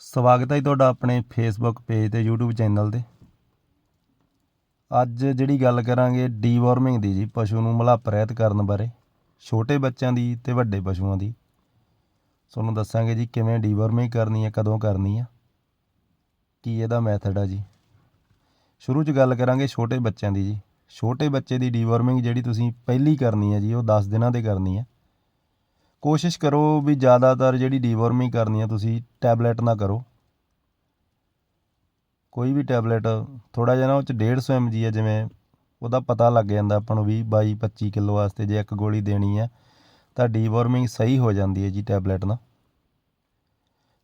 ਸਵਾਗਤ ਹੈ ਜੀ ਤੁਹਾਡਾ ਆਪਣੇ ਫੇਸਬੁੱਕ ਪੇਜ ਤੇ YouTube ਚੈਨਲ ਤੇ। ਅੱਜ ਜਿਹੜੀ ਗੱਲ ਕਰਾਂਗੇ ਡੀਵਾਰਮਿੰਗ ਦੀ ਜੀ, ਪਸ਼ੂ ਨੂੰ ਮਲੱਪ ਰਹਿਤ ਕਰਨ ਬਾਰੇ, ਛੋਟੇ ਬੱਚਿਆਂ ਦੀ ਤੇ ਵੱਡੇ ਪਸ਼ੂਆਂ ਦੀ। ਤੁਹਾਨੂੰ ਦੱਸਾਂਗੇ ਜੀ ਕਿਵੇਂ ਡੀਵਾਰਮਿੰਗ ਕਰਨੀ ਹੈ, ਕਦੋਂ ਕਰਨੀ ਹੈ, ਕੀ ਇਹਦਾ ਮੈਥਡ ਆ ਜੀ। ਸ਼ੁਰੂ 'ਚ ਗੱਲ ਕਰਾਂਗੇ ਛੋਟੇ ਬੱਚਿਆਂ ਦੀ ਜੀ। ਛੋਟੇ ਬੱਚੇ ਦੀ ਡੀਵਾਰਮਿੰਗ ਜਿਹੜੀ ਤੁਸੀਂ ਪਹਿਲੀ ਕਰਨੀ ਹੈ ਜੀ, ਉਹ 10 ਦਿਨਾਂ ਤੇ ਕਰਨੀ ਹੈ। ਕੋਸ਼ਿਸ਼ ਕਰੋ ਵੀ ਜ਼ਿਆਦਾਤਰ ਜਿਹੜੀ ਡੀਵਾਰਮਿੰਗ ਕਰਨੀ ਆ ਤੁਸੀਂ ਟੈਬਲੇਟ ਨਾ ਕਰੋ। ਕੋਈ ਵੀ ਟੈਬਲੇਟ ਥੋੜਾ ਜਿਹਾ ਨਾ ਉਹ ਚ 150 mg ਹੈ ਜਿਵੇਂ ਉਹਦਾ ਪਤਾ ਲੱਗ ਜਾਂਦਾ ਆਪਾਂ ਨੂੰ ਵੀ 22 25 ਕਿਲੋ ਵਾਸਤੇ ਜੇ ਇੱਕ ਗੋਲੀ ਦੇਣੀ ਹੈ ਤਾਂ ਡੀਵਾਰਮਿੰਗ ਸਹੀ ਹੋ ਜਾਂਦੀ ਹੈ ਜੀ ਟੈਬਲੇਟ ਨਾਲ।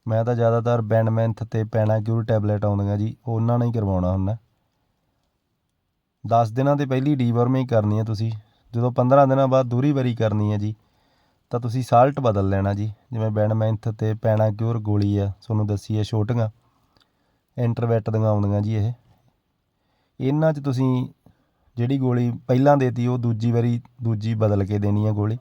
ਮੈਂ ਤਾਂ ਜ਼ਿਆਦਾਤਰ ਬੈਂਡਮੈਂਥ ਤੇ ਪੈਨਾਕਿਊਰ ਟੈਬਲੇਟ ਆਉਂਦੀਆਂ ਜੀ, ਉਹਨਾਂ ਨਾਲ ਹੀ ਕਰਵਾਉਣਾ ਹੁੰਦਾ। 10 ਦਿਨਾਂ ਤੇ ਪਹਿਲੀ ਡੀਵਾਰਮਿੰਗ ਕਰਨੀ ਹੈ ਤੁਸੀਂ, ਜਦੋਂ 15 ਦਿਨਾਂ ਬਾਅਦ ਦੂਰੀ ਵਾਰੀ ਕਰਨੀ ਹੈ ਜੀ ਤਾਂ ਤੁਸੀਂ ਸਾਲਟ ਬਦਲ ਲੈਣਾ ਜੀ। ਜਿਵੇਂ ਬੈਂਡਮੈਂਥ ਤੇ ਪੈਨਾਕਿਊਰ ਗੋਲੀ ਆ, ਤੁਹਾਨੂੰ ਦੱਸੀ ਹੈ ਛੋਟੀਆਂ। ਇੰਟਰਵੈਟ ਦੀਆਂ ਆਉਂਦੀਆਂ ਜੀ ਇਹ। ਇਹਨਾਂ 'ਚ ਤੁਸੀਂ ਜਿਹੜੀ ਗੋਲੀ ਪਹਿਲਾਂ ਦੇਤੀ, ਉਹ ਦੂਜੀ ਵਾਰੀ ਦੂਜੀ ਬਦਲ ਕੇ ਦੇਣੀ ਹੈ ਗੋਲੀ।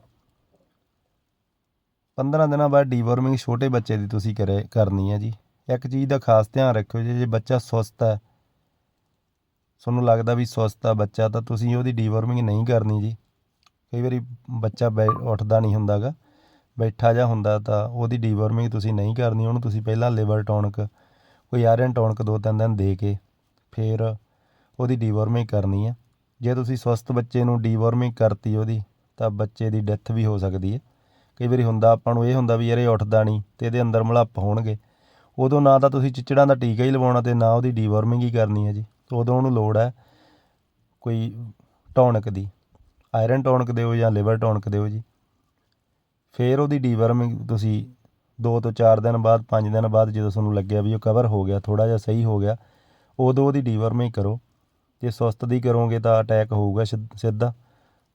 15 ਦਿਨਾਂ ਬਾਅਦ ਡੀਵਾਰਮਿੰਗ ਛੋਟੇ ਬੱਚੇ ਦੀ ਤੁਸੀਂ ਕਰੇ, ਕਰਨੀ ਹੈ ਜੀ। ਇੱਕ ਚੀਜ਼ ਦਾ ਖਾਸ ਧਿਆਨ ਰੱਖਿਓ ਜੀ, ਜੇ ਬੱਚਾ ਸੁਸਤ ਹੈ ਤੁਹਾਨੂੰ ਲੱਗਦਾ ਵੀ ਸੁਸਤ ਆ ਬੱਚਾ, ਤਾਂ ਤੁਸੀਂ ਉਹਦੀ ਡੀਵਾਰਮਿੰਗ ਨਹੀਂ ਕਰਨੀ ਜੀ। ਕਈ ਵਾਰੀ ਬੱਚਾ ਬੈ, ਉੱਠਦਾ ਨਹੀਂ ਹੁੰਦਾ ਗਾ ਬੈਠਾ ਜਾਂ ਹੁੰਦਾ ਤਾਂ ਉਹਦੀ ਡੀਵਾਰਮਿੰਗ ਤੁਸੀਂ ਨਹੀਂ ਕਰਨੀ, ਉਹਨੂੰ ਤੁਸੀਂ ਪਹਿਲਾਂ ਲਿਵਰ ਟੌਨਿਕ ਕੋਈ ਆਇਰਨ ਟੌਨਿਕ ਦੋ ਤਿੰਨ ਦਿਨ ਦੇ ਕੇ ਫਿਰ ਉਹਦੀ ਡੀਵਾਰਮਿੰਗ ਕਰਨੀ ਹੈ ਜੇ ਤੁਸੀਂ ਸਵਸਥ ਬੱਚੇ ਨੂੰ ਡੀਵਾਰਮਿੰਗ ਕਰਤੀ ਉਹਦੀ, ਤਾਂ ਬੱਚੇ ਦੀ ਡੈਥ ਵੀ ਹੋ ਸਕਦੀ ਹੈ ਕਈ ਵਾਰੀ ਹੁੰਦਾ ਆਪਾਂ ਨੂੰ ਇਹ ਹੁੰਦਾ ਵੀ ਯਾਰ ਇਹ ਉੱਠਦਾ ਨਹੀਂ ਤੇ ਇਹਦੇ ਅੰਦਰ ਮਲੱਪ ਹੋਣਗੇ। ਉਦੋਂ ਨਾ ਤਾਂ ਤੁਸੀਂ ਚਿਚੜਾਂ ਦਾ ਟੀਕਾ ਹੀ ਲਵਾਉਣਾ ਤੇ ਨਾ ਉਹਦੀ ਡੀਵਾਰਮਿੰਗ ਹੀ ਕਰਨੀ ਹੈ ਜੀ। ਉਦੋਂ ਉਹਨੂੰ ਲੋੜ ਹੈ ਕੋਈ ਟੌਨਿਕ ਦੀ। ਆਇਰਨ ਟੌਨਿਕ ਦਿਓ ਜਾਂ ਲਿਵਰ ਟੌਨਿਕ ਦਿਓ ਜੀ। ਫਿਰ ਉਹਦੀ ਡੀਵਰਮਿੰਗ ਤੁਸੀਂ 2 ਤੋਂ 4 ਦਿਨ ਬਾਅਦ 5 ਦਿਨ ਬਾਅਦ ਜਦੋਂ ਤੁਹਾਨੂੰ ਲੱਗਿਆ ਵੀ ਉਹ ਕਵਰ ਹੋ ਗਿਆ ਥੋੜਾ ਜਿਹਾ ਸਹੀ ਹੋ ਗਿਆ, ਉਦੋਂ ਉਹਦੀ ਡੀਵਰਮਿੰਗ ਕਰੋ। ਜੇ ਸੁਸਤ ਦੀ ਕਰੋਗੇ ਤਾਂ ਅਟੈਕ ਹੋਊਗਾ ਸਿੱਧ- ਸਿੱਧਾ,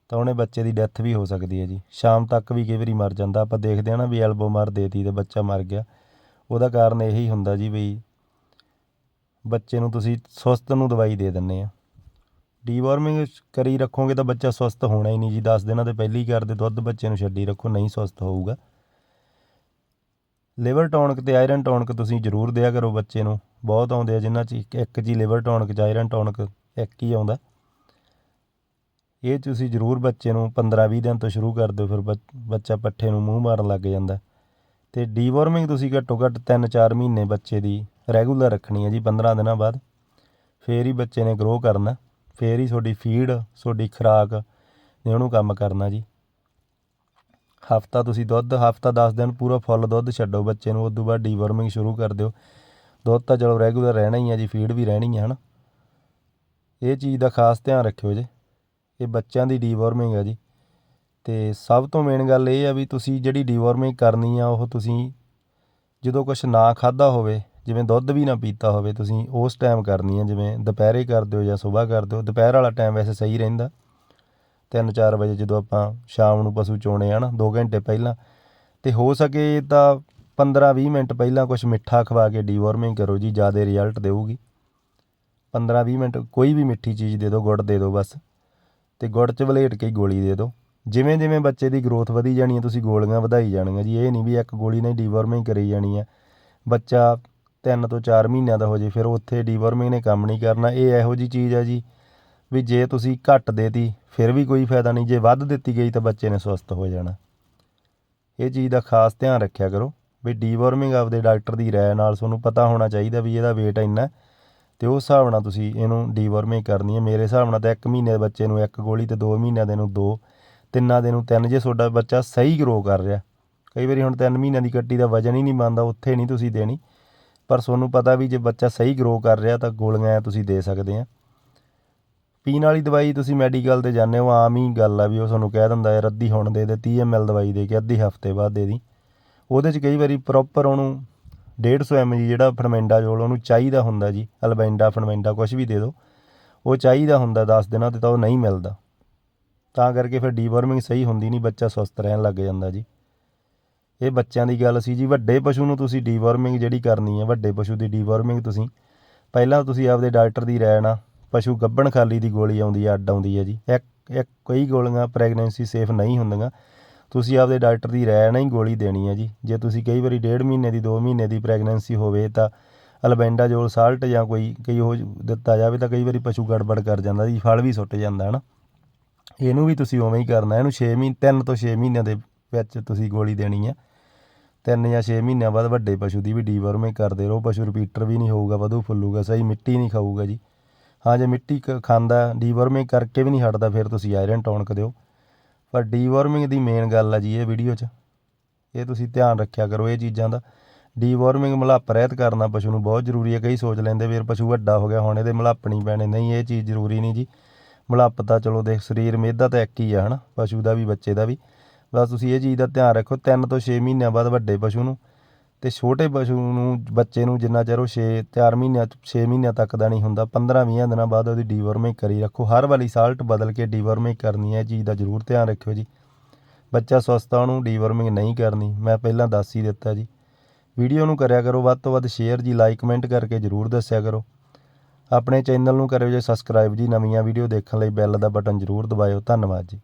ਤਾਂ ਉਹਨੇ ਬੱਚੇ ਦੀ ਡੈਥ ਵੀ ਹੋ ਸਕਦੀ ਹੈ ਜੀ। ਸ਼ਾਮ ਤੱਕ ਵੀ ਕਈ ਵਾਰੀ ਮਰ ਜਾਂਦਾ। ਆਪਾਂ ਦੇਖਦੇ ਹਾਂ ਨਾ ਵੀ ਐਲਬੋ ਮਾਰ ਦੇਤੀ ਤੇ ਬੱਚਾ ਮਰ ਗਿਆ। ਉਹਦਾ ਕਾਰਨ ਇਹੀ ਹੁੰਦਾ ਜੀ ਵੀ ਬੱਚੇ ਨੂੰ ਤੁਸੀਂ ਸੁਸਤ ਨੂੰ ਦਵਾਈ ਦੇ ਦਿੰਦੇ ਆ ਡੀਵਾਰਮਿੰਗ ਕਰੀ ਰੱਖੋਗੇ ਤਾਂ ਬੱਚਾ ਸਵਸਥ ਹੋਣਾ ਹੀ ਨਹੀਂ ਜੀ। 10 ਦਿਨਾਂ ਤੇ ਪਹਿਲੀ ਕਰਦੇ ਦੁੱਧ ਬੱਚੇ ਨੂੰ ਛੱਡੀ ਰੱਖੋ, ਨਹੀਂ ਸਵਸਥ ਹੋਊਗਾ। ਲਿਵਰ ਟੌਨਿਕ ਤੇ ਆਇਰਨ ਟੌਨਿਕ ਤੁਸੀਂ ਜ਼ਰੂਰ ਦਿਆ ਕਰੋ ਬੱਚੇ ਨੂੰ। ਬਹੁਤ ਆਉਂਦੇ ਆ ਜਿਨ੍ਹਾਂ 'ਚ ਇੱਕ ਜੀ ਲਿਵਰ ਟੌਨਿਕ ਚ ਆਇਰਨ ਟੌਨਿਕ ਇੱਕ ਹੀ ਆਉਂਦਾ। ਇਹ ਤੁਸੀਂ ਜ਼ਰੂਰ ਬੱਚੇ ਨੂੰ 15-20 ਦਿਨ ਤੋਂ ਸ਼ੁਰੂ ਕਰ ਦਿਓ, ਫਿਰ ਬੱਚ- ਬੱਚਾ ਪੱਠੇ ਨੂੰ ਮੂੰਹ ਮਾਰਨ ਲੱਗ ਜਾਂਦਾ। ਤੇ ਡੀਵਾਰਮਿੰਗ ਤੁਸੀਂ ਘੱਟੋ ਘੱਟ 3-4 ਮਹੀਨੇ ਬੱਚੇ ਦੀ ਰੈਗੂਲਰ ਰੱਖਣੀ ਹੈ ਜੀ 15 ਦਿਨਾਂ ਬਾਅਦ। ਫੇਰ ਹੀ ਬੱਚੇ ਨੇ ਗਰੋ ਕਰਨਾ। ਫਿਰ ਹੀ ਤੁਹਾਡੀ ਫੀਡ ਤੁਹਾਡੀ ਖੁਰਾਕ ਨੇ ਉਹਨੂੰ ਕੰਮ ਕਰਨਾ ਜੀ। ਹਫਤਾ ਤੁਸੀਂ ਦੁੱਧ, ਹਫਤਾ 10 ਦਿਨ ਪੂਰਾ ਫੁੱਲ ਦੁੱਧ ਛੱਡੋ ਬੱਚੇ ਨੂੰ ਉਸ ਤੋਂ ਬਾਅਦ ਡੀਵਰਮਿੰਗ ਸ਼ੁਰੂ ਕਰ ਦਿਓ। ਦੁੱਧ ਤਾਂ ਚਲੋ ਰੈਗੂਲਰ ਰਹਿਣਾ ਹੀ ਹੈ ਜੀ ਫੀਡ ਵੀ ਰਹਿਣੀ ਹੈ ਹਨਾ। ਇਹ ਚੀਜ਼ ਦਾ ਖਾਸ ਧਿਆਨ ਰੱਖਿਓ ਜੀ। ਇਹ ਬੱਚਿਆਂ ਦੀ ਡੀਵਰਮਿੰਗ ਆ ਜੀ। ਤੇ ਸਭ ਤੋਂ ਮੇਨ ਗੱਲ ਇਹ ਆ ਵੀ ਤੁਸੀਂ ਜਿਹੜੀ ਡੀਵਰਮਿੰਗ ਕਰਨੀ ਆ, ਉਹ ਤੁਸੀਂ ਜਦੋਂ ਕੁਝ ਨਾ ਖਾਦਾ ਹੋਵੇ ਜਿਵੇਂ ਦੁੱਧ ਵੀ ਨਾ ਪੀਤਾ ਹੋਵੇ, ਤੁਸੀਂ ਉਸ ਟਾਈਮ ਕਰਨੀ ਹੈ ਜਿਵੇਂ ਦੁਪਹਿਰੇ ਕਰ ਦਿਓ ਜਾਂ ਸਵੇਰ ਕਰ ਦਿਓ ਦੁਪਹਿਰ ਵਾਲਾ ਟਾਈਮ ਵੈਸੇ ਸਹੀ ਰਹਿੰਦਾ। 3-4 ਵਜੇ ਜਦੋਂ ਆਪਾਂ ਸ਼ਾਮ ਨੂੰ ਪਸ਼ੂ ਚੋਣੇ ਆ ਨਾ 2 ਘੰਟੇ ਪਹਿਲਾਂ, ਤੇ ਹੋ ਸਕੇ ਤਾਂ 15-20 ਮਿੰਟ ਪਹਿਲਾਂ ਕੁਝ ਮਿੱਠਾ ਖਵਾ ਕੇ ਡੀਵਾਰਮਿੰਗ ਕਰੋ ਜੀ, ਜ਼ਿਆਦਾ ਰਿਜ਼ਲਟ ਦੇਊਗੀ। 15-20 ਮਿੰਟ ਕੋਈ ਵੀ ਮਿੱਠੀ ਚੀਜ਼ ਦੇ ਦਿਓ, ਗੁੜ ਦੇ ਦਿਓ ਬਸ, ਤੇ ਗੁੜ ਚ ਵਲੇਟ ਕੇ ਹੀ ਗੋਲੀ ਦੇ ਦਿਓ। ਜਿਵੇਂ ਜਿਵੇਂ ਬੱਚੇ ਦੀ ਗਰੋਥ ਵਧੀ ਜਾਣੀ ਹੈ ਤੁਸੀਂ ਗੋਲੀਆਂ ਵਧਾਈ ਜਾਣੀਆਂ ਜੀ, ਇਹ ਨਹੀਂ ਵੀ ਇੱਕ ਗੋਲੀ ਨਾਲ ਡੀਵਾਰਮਿੰਗ ਕਰੀ ਜਾਣੀ ਹੈ ਬੱਚਾ ਤਿੰਨ ਤੋਂ ਚਾਰ ਮਹੀਨਿਆਂ ਦਾ ਹੋ ਜੇ, ਫਿਰ ਉੱਥੇ ਡੀਵਾਰਮਿੰਗ ਨੇ ਕੰਮ ਨਹੀਂ ਕਰਨਾ, ਇਹ ਇਹੋ ਜਿਹੀ ਚੀਜ਼ ਹੈ ਜੀ ਵੀ ਜੇ ਤੁਸੀਂ ਘੱਟ ਦੇਤੀ, ਫਿਰ ਵੀ ਕੋਈ ਫਾਇਦਾ ਨਹੀਂ, ਜੇ ਵੱਧ ਦਿੱਤੀ ਗਈ ਤਾਂ ਬੱਚੇ ਨੇ ਸੁਸਤ ਹੋ ਜਾਣਾ। ਇਹ ਚੀਜ਼ ਦਾ ਖਾਸ ਧਿਆਨ ਰੱਖਿਆ ਕਰੋ ਵੀ ਡੀਵਾਰਮਿੰਗ ਆਪਦੇ ਡਾਕਟਰ ਦੀ ਰਾਏ ਨਾਲ ਤੁਹਾਨੂੰ ਪਤਾ ਹੋਣਾ ਚਾਹੀਦਾ ਵੀ ਇਹਦਾ weight ਇੰਨਾ ਹੈ ਤੇ ਉਸ ਹਿਸਾਬ ਨਾਲ ਤੁਸੀਂ ਇਹਨੂੰ ਡੀਵਾਰਮਿੰਗ ਕਰਨੀ ਹੈ। ਮੇਰੇ ਹਿਸਾਬ ਨਾਲ ਤਾਂ 1 ਮਹੀਨੇ ਦੇ ਬੱਚੇ ਨੂੰ ਇੱਕ ਗੋਲੀ ਤੇ 2 ਮਹੀਨਿਆਂ ਦੇ ਨੂੰ 2 ਤਿੰਨਾਂ ਦੇ ਨੂੰ ਤਿੰਨ, ਜੇ ਤੁਹਾਡਾ ਬੱਚਾ ਸਹੀ ਗਰੋ ਕਰ ਰਿਹਾ। ਕਈ ਵਾਰੀ ਹੁਣ 3 ਮਹੀਨਿਆਂ ਦੀ ਕੱਟੀ ਦਾ ਵਜਨ ਹੀ ਨਹੀਂ ਬਣਦਾ, ਉੱਥੇ ਨਹੀਂ ਤੁਸੀਂ ਦੇਣੀ। ਪਰ ਤੁਹਾਨੂੰ ਪਤਾ ਵੀ ਜੇ ਬੱਚਾ ਸਹੀ ਗਰੋ ਕਰ ਰਿਹਾ ਤਾਂ ਗੋਲੀਆਂ ਤੁਸੀਂ ਦੇ ਸਕਦੇ ਆ। ਪੀਣ ਵਾਲੀ ਦਵਾਈ ਤੁਸੀਂ ਮੈਡੀਕਲ ਤੇ ਜਾਂਦੇ ਹੋ, ਆਮ ਹੀ ਗੱਲ ਆ ਵੀ ਉਹ ਤੁਹਾਨੂੰ ਕਹਿ ਦਿੰਦਾ ਯਾਰ ਅੱਧੀ ਹੁਣ ਦੇ ਦੇ 30 ml ਦਵਾਈ ਦੇ ਕੇ ਅੱਧੀ ਹਫ਼ਤੇ ਬਾਅਦ ਦੇ ਦੀ। ਉਹਦੇ 'ਚ ਕਈ ਵਾਰੀ ਪ੍ਰੋਪਰ ਉਹਨੂੰ 150 mg ਜਿਹੜਾ ਫਰਮੈਂਡਾਜੋਲ ਉਹਨੂੰ ਚਾਹੀਦਾ ਹੁੰਦਾ ਜੀ ਅਲਬੈਂਡਾ ਫਰਮੈਂਡਾ ਕੁਝ ਵੀ ਦੇ ਦਿਓ ਉਹ ਚਾਹੀਦਾ ਹੁੰਦਾ 10 ਦਿਨਾਂ ਤੇ ਤਾਂ ਉਹ ਨਹੀਂ ਮਿਲਦਾ। ਤਾਂ ਕਰਕੇ ਫਿਰ ਡੀਵਰਮਿੰਗ ਸਹੀ ਹੁੰਦੀ ਨਹੀਂ, ਬੱਚਾ ਸੁਸਤ ਰਹਿਣ ਲੱਗ ਜਾਂਦਾ ਜੀ। ਇਹ ਬੱਚਿਆਂ ਦੀ ਗੱਲ ਸੀ ਜੀ, ਵੱਡੇ ਪਸ਼ੂ ਨੂੰ ਤੁਸੀਂ ਡੀਵਰਮਿੰਗ ਜਿਹੜੀ ਕਰਨੀ ਹੈ ਵੱਡੇ ਪਸ਼ੂ ਦੀ ਡੀਵਰਮਿੰਗ ਤੁਸੀਂ। ਪਹਿਲਾਂ ਤੁਸੀਂ ਆਪਦੇ ਡਾਕਟਰ ਦੀ ਰਾਏ ਨਾਲ ਪਸ਼ੂ ਗੱਭਣ ਖਾਲੀ ਦੀ ਗੋਲੀ ਆਉਂਦੀ ਹੈ ਅੱਡ ਆਉਂਦੀ ਹੈ ਜੀ। ਇੱਕ ਇੱਕ ਕਈ ਗੋਲੀਆਂ ਪ੍ਰੈਗਨੈਂਸੀ ਸੇਫ ਨਹੀਂ ਹੁੰਦੀਆਂ। ਤੁਸੀਂ ਆਪਦੇ ਡਾਕਟਰ ਦੀ ਰਾਏ ਨਾਲ ਹੀ ਗੋਲੀ ਦੇਣੀ ਹੈ ਜੀ। ਜੇ ਤੁਸੀਂ ਕਈ ਵਾਰੀ ਡੇਢ ਮਹੀਨੇ ਦੀ 2 ਮਹੀਨੇ ਦੀ ਪ੍ਰੈਗਨੈਂਸੀ ਹੋਵੇ ਤਾਂ ਅਲਬੈਂਡਾਜੋਲ ਸਾਲਟ ਜਾਂ ਕੋਈ, ਕਈ ਉਹ ਦਿੱਤਾ ਜਾਵੇ ਤਾਂ ਕਈ ਵਾਰੀ ਪਸ਼ੂ ਗੜਬੜ ਕਰ ਜਾਂਦਾ ਜੀ, ਫਲ ਵੀ ਸੁੱਟ ਜਾਂਦਾ ਹੈ ਨਾ ਇਹਨੂੰ ਵੀ ਤੁਸੀਂ ਉਵੇਂ ਹੀ ਕਰਨਾ, ਇਹਨੂੰ 6 ਮਹੀਨੇ 3 ਤੋਂ 6 ਮਹੀਨਿਆਂ ਦੇ ਵਿੱਚ ਤੁਸੀਂ ਗੋਲੀ ਦੇਣੀ ਆ। ਤਿੰਨ ਜਾਂ 6 ਮਹੀਨਿਆਂ ਬਾਅਦ ਵੱਡੇ ਪਸ਼ੂ ਦੀ ਵੀ ਡੀਵਰਮਿੰਗ ਕਰਦੇ ਰਹੋ। ਪਸ਼ੂ ਰਿਪੀਟਰ ਵੀ ਨਹੀਂ ਹੋਊਗਾ, ਵਧੂ ਫੁੱਲੂਗਾ, ਸਹੀ ਮਿੱਟੀ ਨਹੀਂ ਖਾਊਗਾ ਜੀ। ਹਾਂ, ਜੇ ਮਿੱਟੀ ਕ- ਖਾਂਦਾ ਡੀਵਰਮਿੰਗ ਕਰਕੇ ਵੀ ਨਹੀਂ ਹਟਦਾ, ਫਿਰ ਤੁਸੀਂ ਆਇਰਨ ਟੌਨਕ ਦਿਓ। ਪਰ ਡੀਵਰਮਿੰਗ ਦੀ ਮੇਨ ਗੱਲ ਆ ਜੀ ਇਹ ਵੀਡੀਓ 'ਚ। ਇਹ ਤੁਸੀਂ ਧਿਆਨ ਰੱਖਿਆ ਕਰੋ ਇਹ ਚੀਜ਼ਾਂ ਦਾ। ਡੀਵਰਮਿੰਗ ਮਲੱਪ ਰਹਿਤ ਕਰਨਾ ਪਸ਼ੂ ਨੂੰ ਬਹੁਤ ਜ਼ਰੂਰੀ ਹੈ ਕਈ ਸੋਚ ਲੈਂਦੇ ਵੀਰ ਪਸ਼ੂ ਵੱਡਾ ਹੋ ਗਿਆ, ਹੁਣ ਇਹਦੇ ਮਲੱਪ ਨਹੀਂ ਪੈਣੇ। ਨਹੀਂ, ਇਹ ਚੀਜ਼ ਜ਼ਰੂਰੀ ਨਹੀਂ ਜੀ। ਮਲੱਪ ਤਾਂ ਚਲੋ ਦੇਖ, ਸਰੀਰ ਮੇਦਾ ਤਾਂ ਇੱਕ ਹੀ ਆ ਹਨਾ, ਪਸ਼ੂ ਦਾ ਵੀ, ਬੱਚੇ ਦਾ ਵੀ। ਬਸ ਤੁਸੀਂ ਇਹ ਚੀਜ਼ ਦਾ ਧਿਆਨ ਰੱਖੋ, ਤਿੰਨ ਤੋਂ 6 ਮਹੀਨਿਆਂ ਬਾਅਦ ਵੱਡੇ ਪਸ਼ੂ ਨੂੰ ਅਤੇ ਛੋਟੇ ਪਸ਼ੂ ਨੂੰ, ਬੱਚੇ ਨੂੰ ਜਿੰਨਾ ਚਿਰ ਉਹ 6 4 ਮਹੀਨਿਆਂ 6 ਮਹੀਨਿਆਂ ਤੱਕ ਦਾ ਨਹੀਂ ਹੁੰਦਾ 15 20 ਦਿਨਾਂ ਬਾਅਦ ਉਹਦੀ ਡੀਵਰਮਿੰਗ ਕਰੀ ਰੱਖੋ। ਹਰ ਵਾਰੀ ਸਾਲਟ ਬਦਲ ਕੇ ਡੀਵਰਮਿੰਗ ਕਰਨੀ ਹੈ, ਇਹ ਚੀਜ਼ ਦਾ ਜ਼ਰੂਰ ਧਿਆਨ ਰੱਖਿਓ ਜੀ। ਬੱਚਾ ਸਵਸਥ ਆ, ਉਹਨੂੰ ਡੀਵਰਮਿੰਗ ਨਹੀਂ ਕਰਨੀ, ਮੈਂ ਪਹਿਲਾਂ ਦੱਸ ਹੀ ਦਿੱਤਾ ਜੀ। ਵੀਡੀਓ ਨੂੰ ਕਰਿਆ ਕਰੋ, ਵੱਧ ਤੋਂ ਵੱਧ ਸ਼ੇਅਰ ਜੀ ਲਾਈਕ ਕਮੈਂਟ ਕਰਕੇ ਜ਼ਰੂਰ ਦੱਸਿਆ ਕਰੋ। ਆਪਣੇ ਚੈਨਲ ਨੂੰ ਕਰਿਓ ਜੇ ਸਬਸਕ੍ਰਾਈਬ ਜੀ, ਨਵੀਆਂ ਵੀਡੀਓ ਦੇਖਣ ਲਈ ਬੈਲ ਦਾ ਬਟਨ ਜ਼ਰੂਰ ਦਬਾਇਓ। ਧੰਨਵਾਦ ਜੀ।